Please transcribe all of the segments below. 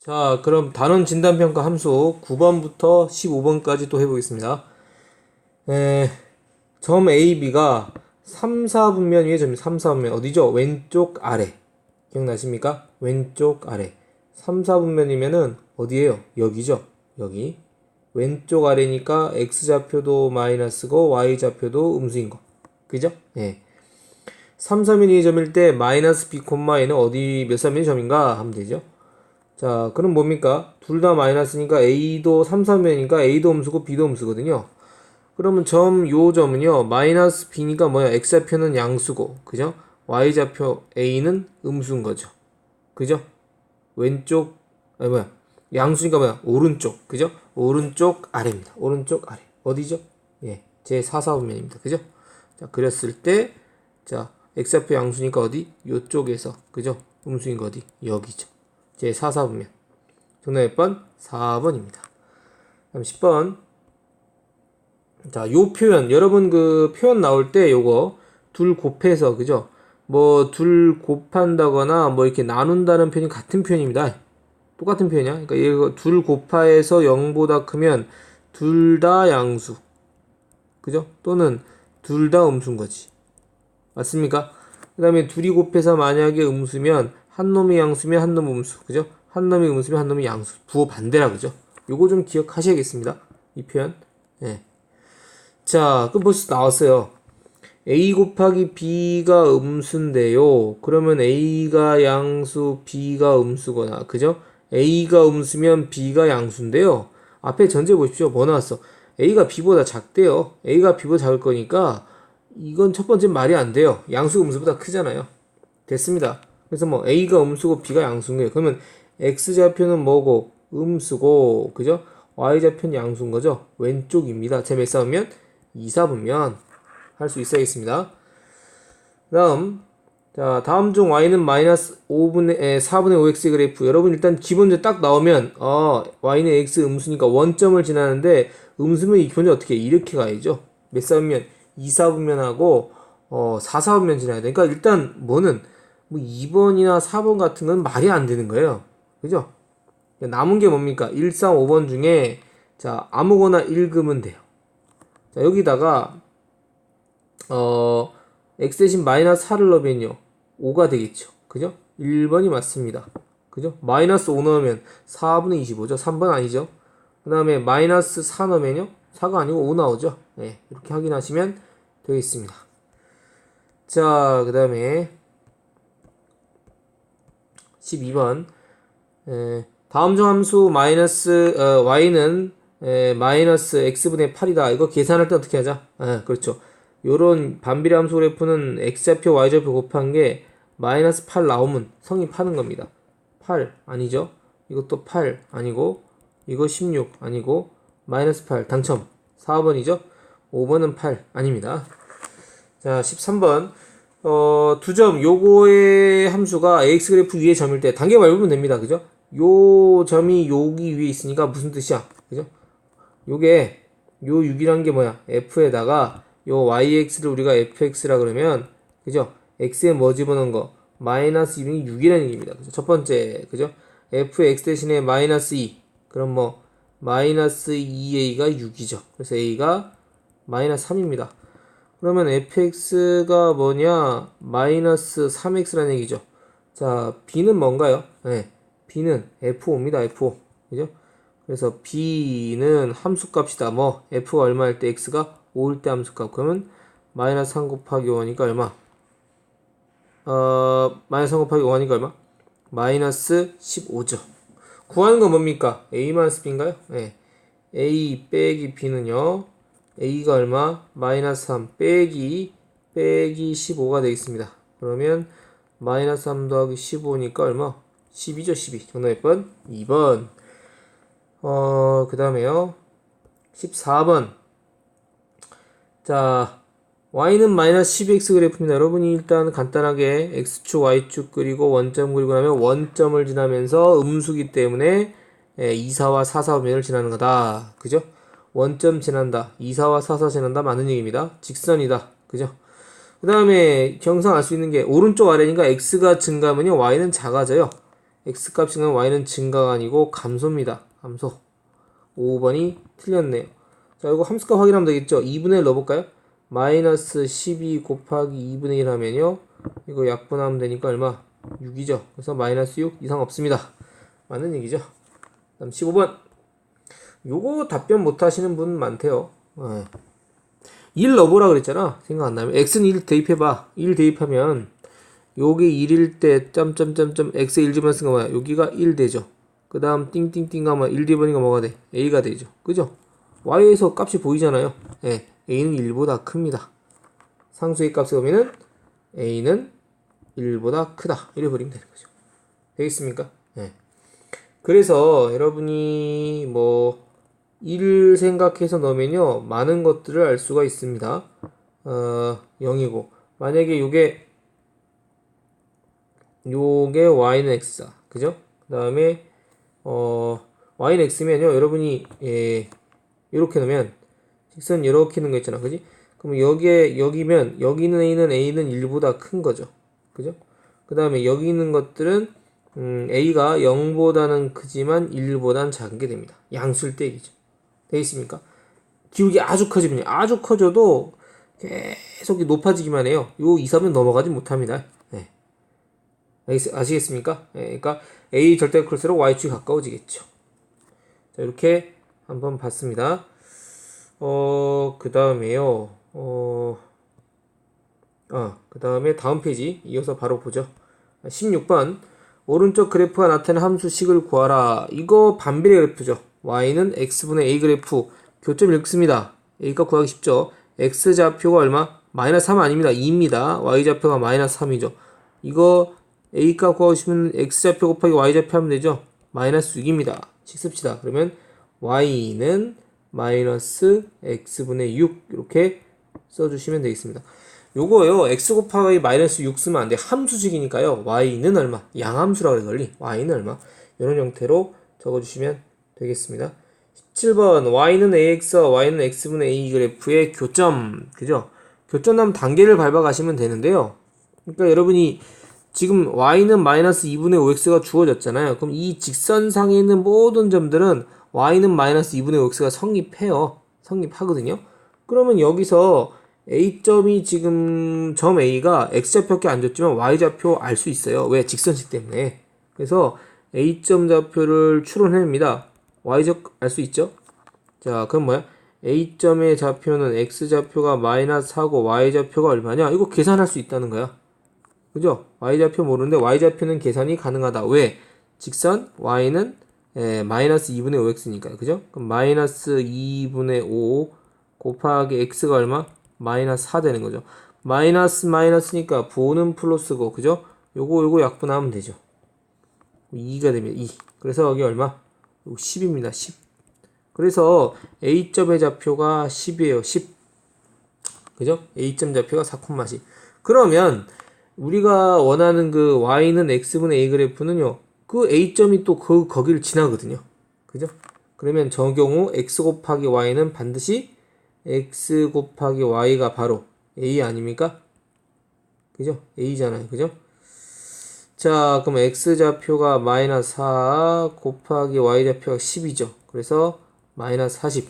자, 그럼 단원 진단평가 함수 9번부터 15번까지 또 해보겠습니다. 에, 점 A, B가 3, 4분면 위에 점이 3, 4분면 어디죠? 왼쪽 아래. 기억나십니까? 왼쪽 아래. 3, 4분면이면은 어디에요? 여기죠? 여기. 왼쪽 아래니까 X좌표도 마이너스고 Y좌표도 음수인 거. 그죠? 예. 3, 3인 2점일 때 마이너스 B, N은 어디 몇 3인 점인가 하면 되죠. 자, 그럼 뭡니까? 둘 다 마이너스니까 A도 3, 3면이니까 A도 음수고 B도 음수거든요. 그러면 점, 요 점은요, 마이너스 B니까 뭐야? X좌표는 양수고, 그죠? Y좌표 A는 음수인 거죠. 그죠? 왼쪽, 아니 뭐야? 양수니까 뭐야? 오른쪽, 그죠? 오른쪽 아래입니다. 오른쪽 아래. 어디죠? 예, 제 4, 4분면입니다. 그죠? 자, 그렸을 때, 자, X좌표 양수니까 어디? 요쪽에서, 그죠? 음수인 거 어디? 여기죠. 제 4, 4분면. 정답 몇 번? 4번입니다. 그럼 10번. 자, 요 표현. 여러분 그 표현 나올 때 요거 둘 곱해서, 그죠? 뭐 둘 곱한다거나 뭐 이렇게 나눈다는 표현이 같은 표현입니다. 똑같은 표현이야. 그러니까 이거 둘 곱하에서 0보다 크면 둘 다 양수. 그죠? 또는 둘 다 음수인 거지. 맞습니까? 그 다음에 둘이 곱해서 만약에 음수면 한 놈이 양수면 한 놈 음수. 그죠? 한 놈이 음수면 한 놈이 양수. 부호 반대라 그죠? 요거 좀 기억하셔야겠습니다. 이 표현. 예. 자, 그 벌써 나왔어요. a 곱하기 b가 음수인데요. 그러면 a가 양수, b가 음수거나, 그죠? a가 음수면 b가 양수인데요. 앞에 전제 보십시오. 뭐 나왔어? a가 b보다 작대요. a가 b보다 작을 거니까 이건 첫 번째 말이 안 돼요. 양수 음수보다 크잖아요. 됐습니다. 그래서 뭐 a가 음수고 b가 양수인 거예요. 그러면 x좌표는 뭐고 음수고 그죠? y좌표는 양수인 거죠. 왼쪽입니다. 제몇 싸우면 2, 4분면 할 수 있어야겠습니다. 다음 자 다음 중 y는 마이너스 5분의 에, 4분의 5x 그래프 여러분 일단 기본적으로 딱 나오면 어 y는 x 음수니까 원점을 지나는데 음수면 이 기본적으로 어떻게 이렇게 가야죠. 몇 싸우면 2, 4분면하고 어 4, 4분면 지나야 되니까 일단 뭐는 뭐 2번이나 4번 같은 건 말이 안 되는 거예요. 그죠? 남은 게 뭡니까? 1, 3, 5번 중에 자 아무거나 읽으면 돼요. 자 여기다가 어 x 대신 마이너스 4를 넣으면요 5가 되겠죠. 그죠? 1번이 맞습니다. 그죠? 마이너스 5 넣으면 4분의 25죠. 3번 아니죠? 그 다음에 마이너스 4 넣으면요 4가 아니고 5 나오죠. 네, 이렇게 확인하시면 되겠습니다. 자, 그 다음에 12번 에, 다음 중 함수 마이너스 어, y는 에, 마이너스 x분의 8이다. 이거 계산할 때 어떻게 하자? 아, 그렇죠. 요런 반비례 함수 그래프는 x좌표 y좌표 곱한 게 마이너스 8 나오면 성립하는 겁니다. 8 아니죠? 이것도 8 아니고 이거 16 아니고 마이너스 8 당첨 4번이죠? 5번은 8 아닙니다. 자 13번 어, 두 점, 요거의 함수가 ax 그래프 위에 점일 때 단계 밟으면 됩니다. 그죠? 요 점이 여기 위에 있으니까 무슨 뜻이야? 그죠? 요게, 요 6이란 게 뭐야? f에다가 요 yx를 우리가 fx라 그러면, 그죠? x에 뭐 집어넣은 거? 마이너스 2이 6이라는 얘기입니다. 그죠? 첫 번째, 그죠? fx 대신에 마이너스 2. 그럼 뭐, 마이너스 2a가 6이죠. 그래서 a가 마이너스 3입니다. 그러면 fx가 뭐냐? 마이너스 3x라는 얘기죠. 자, b는 뭔가요? 네, b는 f5입니다. f5. 그죠? 그래서 b는 함수값이다. 뭐 f가 얼마일 때 x가 5일 때 함수값. 그러면 마이너스 3 곱하기 5니까 얼마? 어, 마이너스 3 곱하기 5니까 얼마? 마이너스 15죠. 구하는 건 뭡니까? a 마이너스 b인가요? 네. a 빼기 b는요. A가 얼마? 마이너스 3 빼기 빼기 15가 되겠습니다. 그러면 마이너스 3 더하기 15니까 얼마? 12죠 12. 정답 몇 번? 2번. 어, 그 다음에요. 14번. 자, y는 마이너스 12x 그래프입니다. 여러분이 일단 간단하게 x축, y축 그리고 원점 그리고 나면 원점을 지나면서 음수기 때문에 2, 4와 4, 4면을 지나는 거다. 그죠? 원점 지난다. 2, 4와 4, 4 지난다. 맞는 얘기입니다. 직선이다. 그죠? 그 다음에 경상 알 수 있는 게 오른쪽 아래니까 x가 증가하면요. y는 작아져요. x 값이 는 y는 증가가 아니고 감소입니다. 감소. 5번이 틀렸네요. 자, 이거 함수값 확인하면 되겠죠? 2분의 1 넣어볼까요? 마이너스 12 곱하기 2분의 1 하면요. 이거 약분하면 되니까 얼마? 6이죠. 그래서 마이너스 6 이상 없습니다. 맞는 얘기죠. 다음 15번. 요거 답변 못 하시는 분 많대요. 네. 1 넣어보라 그랬잖아. 생각 안 나면. x는 1 대입해봐. 1 대입하면 요게 1일 때 점점점점 x에 1 집어넣으니까 뭐야? 여기가 1 되죠. 그 다음 띵띵띵 가면 1 뒤보니까 뭐가 돼? a가 되죠. 그죠? y에서 값이 보이잖아요. 예, a는 1보다 큽니다. 상수의 값을 보면은 a는 1보다 크다. 이래 버리면 되는 거죠. 되겠습니까? 예. 그래서 여러분이 뭐 1 생각해서 넣으면요. 많은 것들을 알 수가 있습니다. 어, 0이고 만약에 요게 요게 y는 x다. 그죠? 그 다음에 어 y는 x면요. 여러분이 예, 이렇게 놓으면 직선 이렇게 있는 거 있잖아. 그지? 그럼 여기에 여기면 여기 있는 a는 a는 1보다 큰 거죠. 그죠? 그 다음에 여기 있는 것들은 음, a가 0보다는 크지만 1보다는 작은 게 됩니다. 양수일 때 얘기죠. 되어 있습니까? 기울기 아주 커지면 아주 커져도 계속 높아지기만 해요. 요 2, 3은 넘어가지 못합니다. 네. 아시겠습니까? 네, 그러니까 a 절대 클수록 y축이 가까워지겠죠. 자, 이렇게 한번 봤습니다. 어, 그 다음에요. 어, 아, 그 다음에 다음 페이지 이어서 바로 보죠. 16번. 오른쪽 그래프가 나타낸 함수식을 구하라. 이거 반비례 그래프죠. Y는 x분의 a 그래프 교점 읽습니다. a가 구하기 쉽죠. x 좌표가 얼마? 마이너스 3 아닙니다. 2입니다. y 좌표가 마이너스 3이죠. 이거 a가 구하고 싶으면 x 좌표 곱하기 y 좌표 하면 되죠. 마이너스 6입니다. 식습시다. 그러면 y는 마이너스 x분의 6 이렇게 써주시면 되겠습니다. 요거요 x 곱하기 마이너스 6 쓰면 안 돼. 함수식이니까요. y는 얼마? 양함수라고 그래 걸리. y는 얼마? 이런 형태로 적어주시면 되겠습니다. 17번 y는 ax와 y는 x분의 a 그래프의 교점 그죠? 교점남 단계를 밟아 가시면 되는데요. 그러니까 여러분이 지금 y는 마이너스 2분의 5x가 주어졌잖아요. 그럼 이 직선상에 있는 모든 점들은 y는 마이너스 2분의 5x가 성립해요. 성립하거든요. 그러면 여기서 a점이 지금 점 a가 x좌표밖에 안 줬지만 y좌표 알 수 있어요. 왜? 직선식 때문에. 그래서 a점 좌표를 추론해냅니다. Y좌 알 수 있죠? 자, 그럼 뭐야? a점의 좌표는 x좌표가 마이너스 하고 y좌표가 얼마냐? 이거 계산할 수 있다는 거야. 그죠? y좌표 모르는데 y좌표는 계산이 가능하다. 왜? 직선 y는 에, 마이너스 2분의 5x니까요. 그죠? 그럼 마이너스 2분의 5 곱하기 x가 얼마? 마이너스 4 되는 거죠. 마이너스 마이너스니까 부호는 플러스고 그죠? 요거 요거 약분하면 되죠. 2가 됩니다. 2. 그래서 여기 얼마? 10입니다. 10. 그래서 A점의 좌표가 10이에요. 10. 그죠? A점 좌표가 4,10. 그러면 우리가 원하는 그 y는 x분의 a 그래프는요. 그 a점이 또 그 거기를 지나거든요. 그죠? 그러면 저 경우 x 곱하기 y는 반드시 x 곱하기 y가 바로 a 아닙니까? 그죠? a잖아요. 그죠? 자, 그럼 x좌표가 마이너스 4 곱하기 y좌표가 10이죠. 그래서 마이너스 40.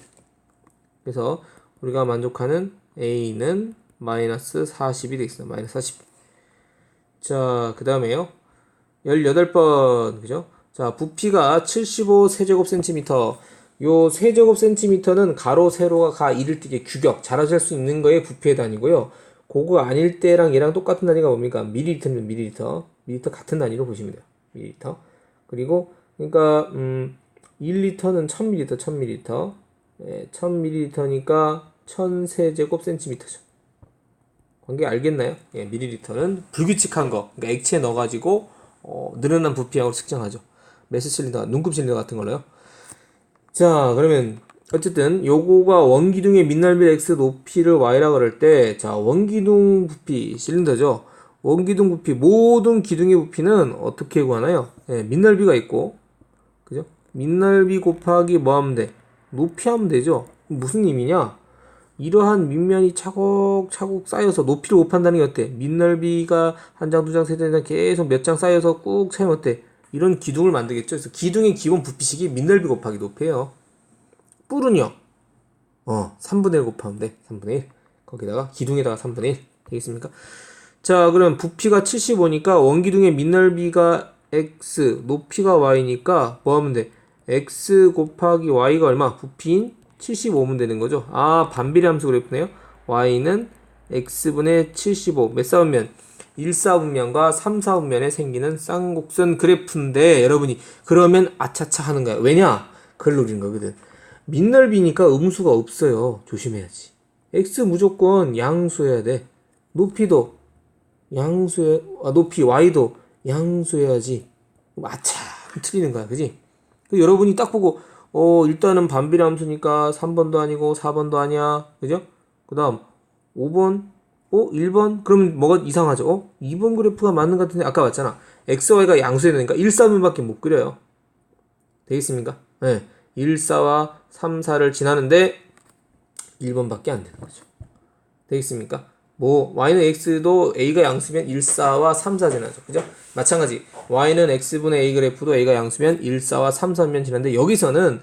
그래서 우리가 만족하는 a는 마이너스 40이 되겠습니다. 마이너스 40. 자, 그 다음에요. 18번, 그죠? 자, 부피가 75 세제곱 센티미터. 요 세제곱 센티미터는 가로, 세로가 가, 이를 띠게 규격, 잘하실 수 있는 거에 부피의 단위고요. 그거 아닐 때랑 얘랑 똑같은 단위가 뭡니까? 밀리리터면 밀리리터. 밀리터 같은 단위로 보시면 돼요. 밀리리터. 그리고, 그러니까, 음, 1리터는 1000ml, 1000ml. 예, 1000ml니까 1000세제곱 센티미터죠. 관계 알겠나요? 예, 밀리리터는 불규칙한 거, 그러니까 액체에 넣어 가지고 어, 늘어난 부피하고 측정하죠. 메스 실린더, 눈금 실린더 같은 걸로요. 자, 그러면 어쨌든 요거가 원기둥의 민날비 x 높이를 y라 그럴 때, 자 원기둥 부피 실린더죠. 원기둥 부피 모든 기둥의 부피는 어떻게 구하나요? 예, 민날비가 있고, 그죠? 민날비 곱하기 뭐 하면 돼? 높이 하면 되죠. 무슨 의미냐? 이러한 밑면이 차곡차곡 쌓여서 높이를 곱한다는 게 어때? 밑넓이가 한 장, 두 장, 세장 계속 몇 장 쌓여서 꾹 차면 어때? 이런 기둥을 만들겠죠. 그래서 기둥의 기본 부피식이 밑넓이 곱하기 높이에요. 뿔은요. 어, 3분의 1 곱하면 돼. 3분의 1. 거기다가 기둥에다가 3분의 1. 되겠습니까? 자, 그럼 부피가 75니까 원기둥의 밑넓이가 x, 높이가 y니까 뭐 하면 돼? x 곱하기 y가 얼마? 부피인 75면 되는 거죠. 아, 반비례 함수 그래프네요. y는 x분의 75. 몇 사분면? 1, 4분면과 3, 4분면에 생기는 쌍곡선 그래프인데 여러분이 그러면 아차차 하는 거야. 왜냐? 그걸 노리는 거거든. 밑넓이니까 음수가 없어요. 조심해야지. x 무조건 양수해야 돼. 높이도 양수해, 아, 높이 y도 양수해야지. 아차 틀리는 거야, 그지? 그 여러분이 딱 보고 어 일단은 반비례 함수니까 3번도 아니고 4번도 아니야, 그죠? 그 다음 5번, 어 1번 그러면 뭐가 이상하죠? 어 2번 그래프가 맞는 것 같은데 아까 봤잖아. x, y가 양수해야 되니까 1, 3분밖에 못 그려요. 되겠습니까? 네. 1, 4와 3, 4를 지나는데 1번밖에 안 되는 거죠. 되겠습니까? 뭐 y는 x도 a가 양수면 1, 4와 3, 4 지나죠. 그죠? 마찬가지 y는 x분의 a 그래프도 a가 양수면 1, 4와 3, 3면 지나는데 여기서는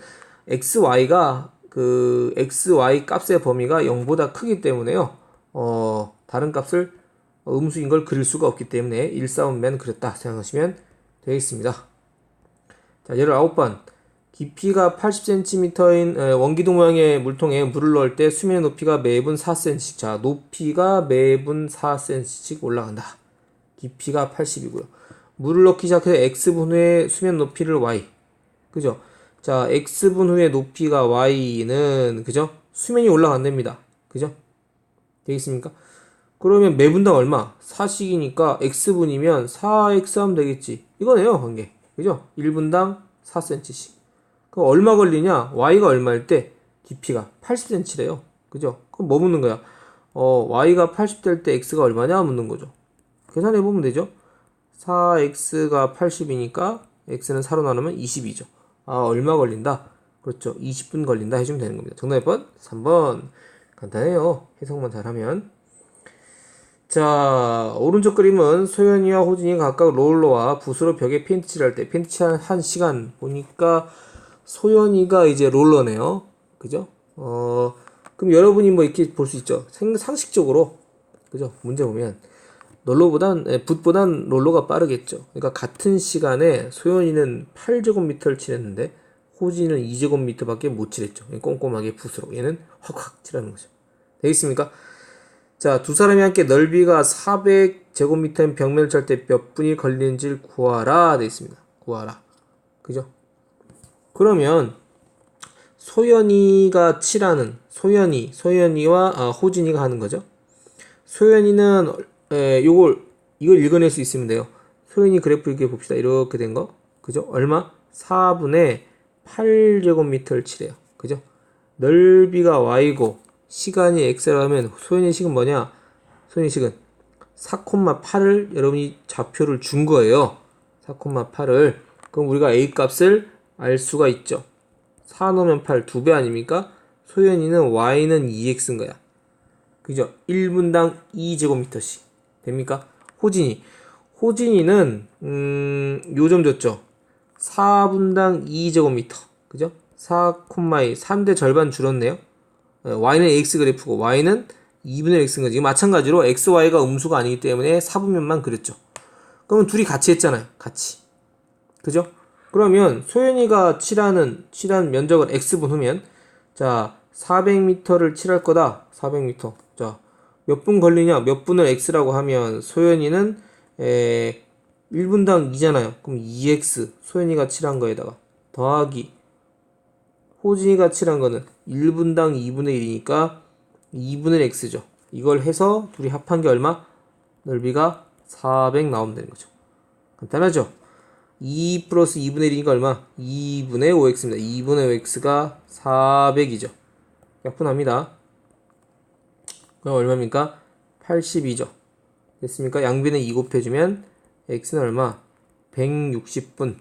x, y가 그 x, y 값의 범위가 0보다 크기 때문에요. 어, 다른 값을 음수인 걸 그릴 수가 없기 때문에 1, 4분면 그렸다 생각하시면 되겠습니다. 자, 예를 9번. 깊이가 80cm인 원기둥 모양의 물통에 물을 넣을 때 수면의 높이가 매분 4cm. 자, 높이가 매분 4cm씩 올라간다. 깊이가 80이고요. 물을 넣기 시작해서 x분 후에 수면 높이를 y. 그죠? 자, x분 후에 높이가 y는 그죠? 수면이 올라간답니다. 그죠? 되겠습니까? 그러면 매분당 얼마? 4씩이니까 x분이면 4x 하면 되겠지. 이거네요, 관계. 그죠? 1분당 4cm씩. 그럼 얼마 걸리냐? y가 얼마일 때 깊이가 80cm래요. 그죠? 그럼 뭐 묻는 거야? 어, y가 80될 때 x가 얼마냐 묻는 거죠. 계산해 보면 되죠. 4x가 80이니까 x는 4로 나누면 22죠. 아, 얼마 걸린다? 그렇죠. 20분 걸린다 해주면 되는 겁니다. 정답 1번, 3번. 간단해요. 해석만 잘하면. 자, 오른쪽 그림은 소연이와 호진이 각각 롤러와 붓으로 벽에 페인트 칠할 때 페인트 칠한 한 시간 보니까 소연이가 이제 롤러네요. 그죠? 어, 그럼 여러분이 뭐 이렇게 볼 수 있죠. 생, 상식적으로. 그죠? 문제 보면. 롤러보단, 예, 붓보단 롤러가 빠르겠죠. 그러니까 같은 시간에 소연이는 8제곱미터를 칠했는데 호진이는 2제곱미터밖에 못 칠했죠. 꼼꼼하게 붓으로. 얘는 확확 칠하는 거죠. 되겠습니까? 자, 두 사람이 함께 넓이가 400제곱미터인 벽면을 찰 때 몇 분이 걸리는지를 구하라. 되어 있습니다. 구하라. 그죠? 그러면 소연이가 칠하는 소연이 소연이와 아, 호진이가 하는 거죠. 소연이는 에, 요걸 이걸 읽어낼 수 있으면 돼요. 소연이 그래프 이렇게 봅시다. 이렇게 된 거. 그죠? 얼마? 4분의 8제곱미터를 칠해요. 그죠? 넓이가 y고 시간이 x라고 하면 소연이 식은 뭐냐? 소연이 식은 4,8을 여러분이 좌표를 준 거예요. 4,8을 그럼 우리가 a 값을 알 수가 있죠. 4 넣으면 8, 2배 아닙니까? 소연이는 y는 2x인 거야. 그죠? 1분당 2제곱미터씩. 됩니까? 호진이. 호진이는, 음, 요점 줬죠? 4분당 2제곱미터. 그죠? 4,2, 3대 절반 줄었네요. y는 x 그래프고, y는 2분의 x인 거지. 마찬가지로 x, y가 음수가 아니기 때문에 4분면만 그렸죠. 그러면 둘이 같이 했잖아요. 같이. 그죠? 그러면 소연이가 칠하는 칠한 면적은 x분 후면 자 400m를 칠할 거다. 400m 자몇 분 걸리냐? 몇 분을 x라고 하면 소연이는 에 1분당 2잖아요. 그럼 2x 소연이가 칠한 거에다가 더하기. 호진이가 칠한 거는 1분당 2분의 1이니까 2분의 x죠. 이걸 해서 둘이 합한 게 얼마? 넓이가 400 나오면 되는 거죠. 간단하죠 2 플러스 2분의 1이니까 얼마? 2분의 5x입니다. 2분의 5x가 400이죠. 약분합니다. 그럼 얼마입니까? 82죠. 됐습니까? 양변에 2 곱해주면 x는 얼마? 160분.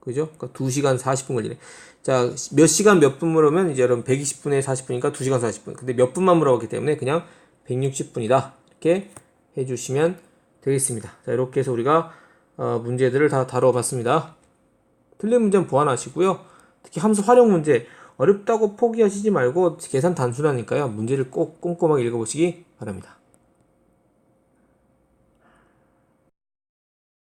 그죠? 그러니까 2시간 40분 걸리네. 자, 몇 시간 몇 분 물으면 이제 여러분 120분에 40분이니까 2시간 40분. 근데 몇 분만 물어봤기 때문에 그냥 160분이다. 이렇게 해주시면 되겠습니다. 자, 이렇게 해서 우리가 어, 문제들을 다 다뤄봤습니다. 틀린 문제는 보완하시고요. 특히 함수 활용 문제 어렵다고 포기하시지 말고 계산 단순하니까요. 문제를 꼭 꼼꼼하게 읽어보시기 바랍니다.